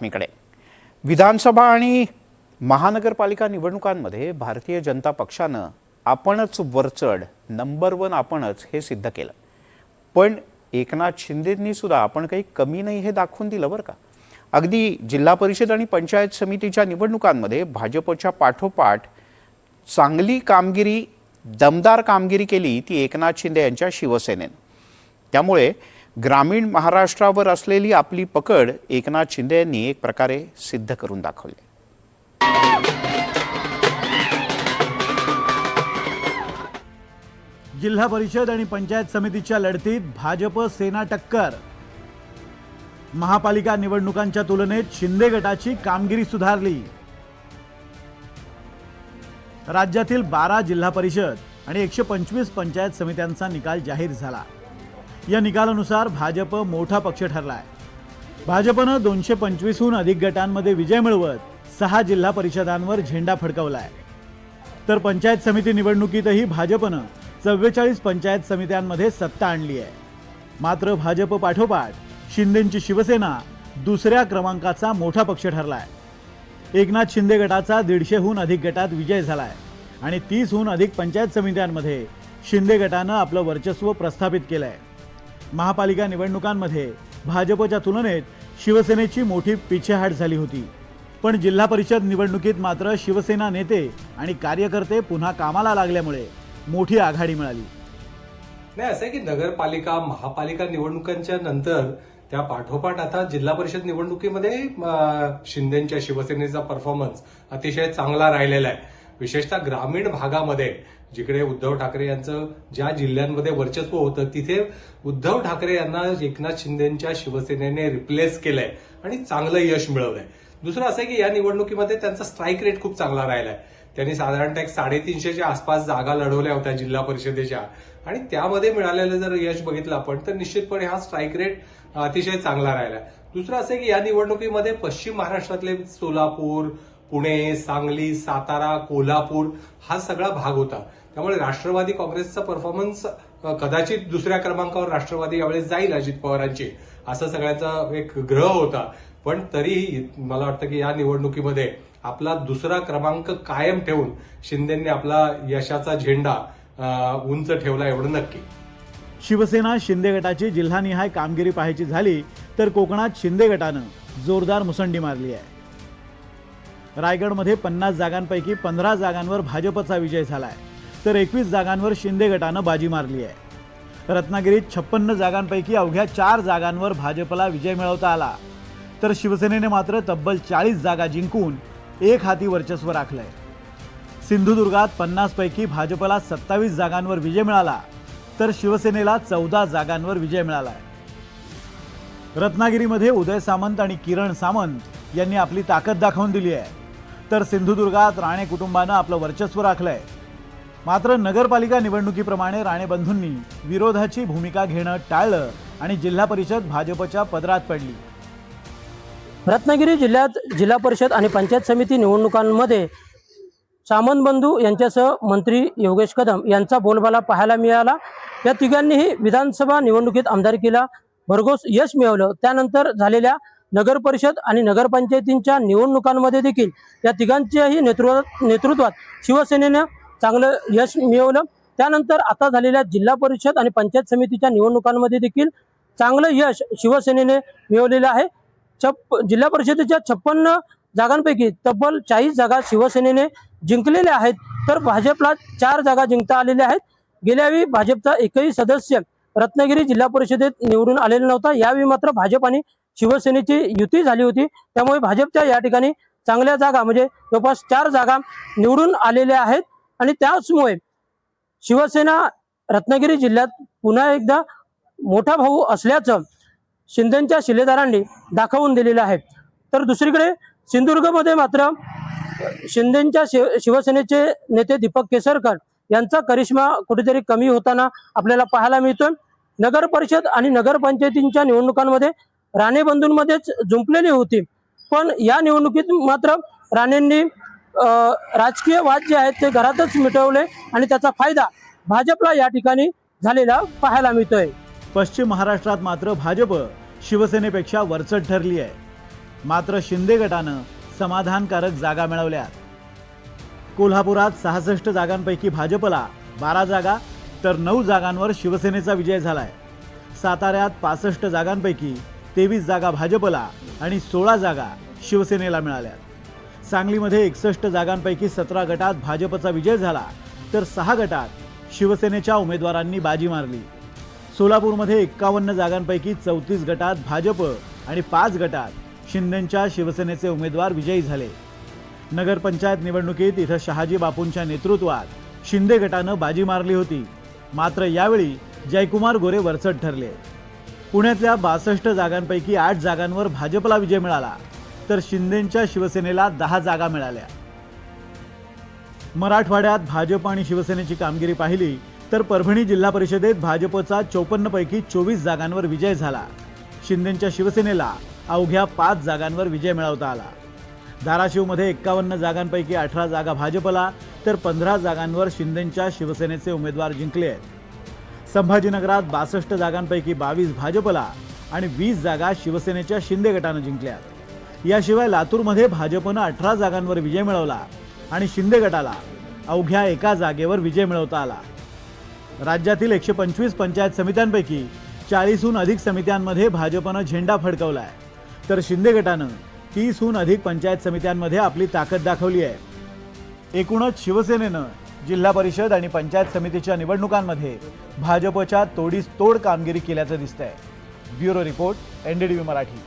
बातमीकडे. विधानसभा आणि महानगरपालिका निवडणुकांमध्ये भारतीय जनता पक्षानं आपणच वरचढ नंबर वन आपणच हे सिद्ध केलं. पण एकनाथ शिंदेंनी सुद्धा आपण काही कमी नाही हे दाखवून दिलं बरं का. अगदी जिल्हा परिषद आणि पंचायत समितीच्या निवडणुकांमध्ये भाजपच्या पाठोपाठ चांगली कामगिरी दमदार कामगिरी केली ती एकनाथ शिंदे यांच्या शिवसेनेनं. त्यामुळे ग्रामीण महाराष्ट्रावर असलेली आपली पकड एकनाथ शिंदे यांनी एक प्रकारे सिद्ध करून दाखवली. जिल्हा परिषद आणि पंचायत समितीच्या लढतीत भाजप सेना टक्कर. महापालिका निवडणुकांच्या तुलनेत शिंदे गटाची कामगिरी सुधारली. राज्यातील बारा जिल्हा परिषद आणि एकशे पंचवीस पंचायत समित्यांचा निकाल जाहीर झाला. या निकालानुसार भाजप मोठा पक्ष ठरला आहे भाजपनं दोनशे पंचवीसहून अधिक गटांमध्ये विजय मिळवत सहा जिल्हा परिषदांवर झेंडा फडकवला आहे तर पंचायत समिती निवडणुकीतही भाजपनं चव्वेचाळीस पंचायत समित्यांमध्ये सत्ता आणली आहे. मात्र भाजप पाठोपाठ शिंदेंची शिवसेना दुसऱ्या क्रमांकाचा मोठा पक्ष ठरला आहे एकनाथ शिंदे गटाचा दीडशेहून अधिक गटात विजय झाला आहे आणि तीसहून अधिक पंचायत समित्यांमध्ये शिंदे गटानं आपलं वर्चस्व प्रस्थापित केलं आहे महापालिका निवडणुकांमध्ये भाजपच्या तुलनेत शिवसेनेची मोठी पिछेहाट झाली होती. पण जिल्हा परिषद निवडणुकीत मात्र शिवसेना नेते आणि कार्यकर्ते पुन्हा कामाला लागल्यामुळे मोठी आघाडी मिळाली. नाही असं आहे की नगरपालिका महापालिका निवडणुकांच्या नंतर त्या पाठोपाठ आता जिल्हा परिषद निवडणुकीमध्ये शिंदेच्या शिवसेनेचा परफॉर्मन्स अतिशय चांगला राहिलेला आहे. विशेषतः ग्रामीण भागामध्ये जिकडे उद्धव ठाकरे यांचं ज्या जिल्ह्यांमध्ये वर्चस्व होतं तिथे उद्धव ठाकरे यांना एकनाथ शिंदेच्या शिवसेनेने रिप्लेस केलंय आणि चांगलं यश मिळवलंय. दुसरं असं आहे की या निवडणुकीमध्ये त्यांचा स्ट्राईक रेट खूप चांगला राहिलाय. त्यांनी साधारणतः एक साडेतीनशेच्या आसपास जागा लढवल्या होत्या जिल्हा परिषदेच्या. आणि त्यामध्ये मिळालेलं जर यश बघितलं आपण तर निश्चितपणे हा स्ट्राईक रेट अतिशय चांगला राहिला दुसरं असं आहे की या निवडणुकीमध्ये पश्चिम महाराष्ट्रातले सोलापूर पुणे सांगली सातारा कोल्हापूर हा सगळा भाग होता. त्यामुळे राष्ट्रवादी काँग्रेसचा परफॉर्मन्स कदाचित दुसऱ्या क्रमांकावर राष्ट्रवादी यावेळेस जाईल अजित पवारांची असं सगळ्याचा एक ग्रह होता. पण तरीही मला वाटतं की या निवडणुकीमध्ये आपला दुसरा क्रमांक कायम ठेवून शिंदेंनी आपला यशाचा झेंडा उंच ठेवला एवढं नक्की. शिवसेना शिंदे गटाची जिल्हानिहाय कामगिरी पाहायची झाली तर कोकणात शिंदे गटानं जोरदार मुसंडी मारली आहे. रायगडमध्ये पन्नास जागांपैकी पंधरा जागांवर भाजपचा विजय झाला आहे तर एकवीस जागांवर शिंदे गटानं बाजी मारली आहे. रत्नागिरीत छप्पन्न जागांपैकी अवघ्या चार जागांवर भाजपला विजय मिळवता आला. तर शिवसेनेने मात्र तब्बल चाळीस जागा जिंकून एक हाती वर्चस्व राखलंय. सिंधुदुर्गात पन्नासपैकी भाजपला सत्तावीस जागांवर विजय मिळाला. तर शिवसेनेला चौदा जागांवर विजय मिळाला आहे रत्नागिरीमध्ये उदय सामंत आणि किरण सामंत यांनी आपली ताकद दाखवून दिली आहे. तर सिंधुदुर्गात राणे कुटुंबानं आपलं वर्चस्व राखलंय. मात्र नगरपालिका निवडणुकीप्रमाणे राणे बंधूंनी विरोधाची भूमिका घेणं टाळलं आणि जिल्हा परिषद भाजपच्या पदरात पडली. रत्नागिरी जिल्ह्यात जिल्हा परिषद आणि पंचायत समिती निवडणुकांमध्ये सामंत बंधू यांच्यासह मंत्री योगेश कदम यांचा बोलबाला पाहायला मिळाला. या तिघांनीही विधानसभा निवडणुकीत आमदारकीला भरघोस यश मिळवलं. त्यानंतर झालेल्या नगर परिषद आणि नगरपंचायतींच्या निवडणुकांमध्ये देखील या तिघांच्याही नेतृत्वात नेतृत्वात शिवसेनेनं चांगलं यश मिळवलं. त्यानंतर आता झालेल्या जिल्हा परिषद आणि पंचायत समितीच्या निवडणुकांमध्ये देखील चांगलं यश शिवसेनेने मिळवलेलं आहे. छप जिल्हा परिषदेच्या छप्पन्न जागांपैकी तब्बल चाळीस जागा शिवसेनेने जिंकलेल्या आहेत. तर भाजपला चार जागा जिंकता आलेल्या आहेत. गेल्यावेळी भाजपचा एकही सदस्य रत्नागिरी जिल्हा परिषदेत निवडून आलेला नव्हता. यावेळी मात्र भाजप आणि शिवसेनेची युती झाली होती. त्यामुळे भाजपच्या या ठिकाणी चांगल्या जागा म्हणजे जवळपास चार जागा निवडून आलेल्या आहेत. आणि त्याचमुळे शिवसेना रत्नागिरी जिल्ह्यात पुन्हा एकदा मोठा भाऊ असल्याचं शिंदेच्या शिलेदारांनी दाखवून दिलेलं आहे. तर दुसरीकडे सिंधुदुर्गमध्ये मात्र शिंदेच्या शिव शिवसेनेचे नेते दीपक केसरकर यांचा करिश्मा कुठेतरी कमी होताना आपल्याला पाहायला मिळतोय. नगर परिषद आणि नगरपंचायतींच्या निवडणुकांमध्ये राणे बंधूंमध्येच जुंपलेली होती. पण या निवडणुकीत मात्र राणेंनी राजकीय वाद जे आहेत ते घरातच मिटवले आणि त्याचा फायदा भाजपला या ठिकाणी झालेला पाहायला मिळतोय. पश्चिम महाराष्ट्रात मात्र भाजप शिवसेनेपेक्षा वरचढ ठरली आहे. मात्र शिंदे गटानं समाधानकारक जागा मिळवल्यात. कोल्हापुरात सहासष्ट जागांपैकी भाजपला बारा जागा तर नऊ जागांवर शिवसेनेचा विजय झालाय. साताऱ्यात पासष्ट जागांपैकी तेवीस जागा भाजपला आणि सोळा जागा शिवसेनेला मिळाल्या. सांगलीमध्ये एकसष्ट जागांपैकी सतरा गटात भाजपचा विजय झाला तर सहा गटात शिवसेनेच्या उमेदवारांनी बाजी मारली. सोलापूरमध्ये एक्कावन्न जागांपैकी चौतीस गटात भाजप आणि पाच गटात शिंदेच्या शिवसेनेचे उमेदवार विजयी झाले. नगरपंचायत निवडणुकीत इथं शहाजी बापूंच्या नेतृत्वात शिंदे गटानं बाजी मारली होती. मात्र यावेळी जयकुमार गोरे वरचढ ठरले. पुण्यातल्या बासष्ट जागांपैकी आठ जागांवर भाजपला विजय मिळाला तर शिंदेंच्या शिवसेनेला दहा जागा मिळाल्या. मराठवाड्यात भाजप आणि शिवसेनेची कामगिरी पाहिली तर परभणी जिल्हा परिषदेत भाजपचा चोपन्नपैकी चोवीस जागांवर विजय झाला. शिंदेंच्या शिवसेनेला अवघ्या पाच जागांवर विजय मिळवता आला. धाराशिवमध्ये एक्कावन्न जागांपैकी अठरा जागा भाजपला तर पंधरा जागांवर शिंदेंच्या शिवसेनेचे उमेदवार जिंकले आहेत. संभाजीनगरात बासष्ट जागांपैकी बावीस भाजपला आणि वीस जागा शिवसेनेच्या शिंदे गटानं जिंकल्या. याशिवाय लातूरमध्ये भाजपनं अठरा जागांवर विजय मिळवला आणि शिंदे गटाला अवघ्या एका जागेवर विजय मिळवता आला. राज्यातील एकशे पंचवीस पंचायत समित्यांपैकी चाळीसहून अधिक समित्यांमध्ये भाजपनं झेंडा फडकवलाय. तर शिंदे गटानं तीसहून अधिक पंचायत समित्यांमध्ये आपली ताकद दाखवली आहे एकूणच शिवसेनेनं जिल्हा परिषद आणि पंचायत समितीच्या निवडणुकांमध्ये भाजपच्या तोडीस तोड कामगिरी केल्याचं दिसतंय. Bureau report NDTV Marathi.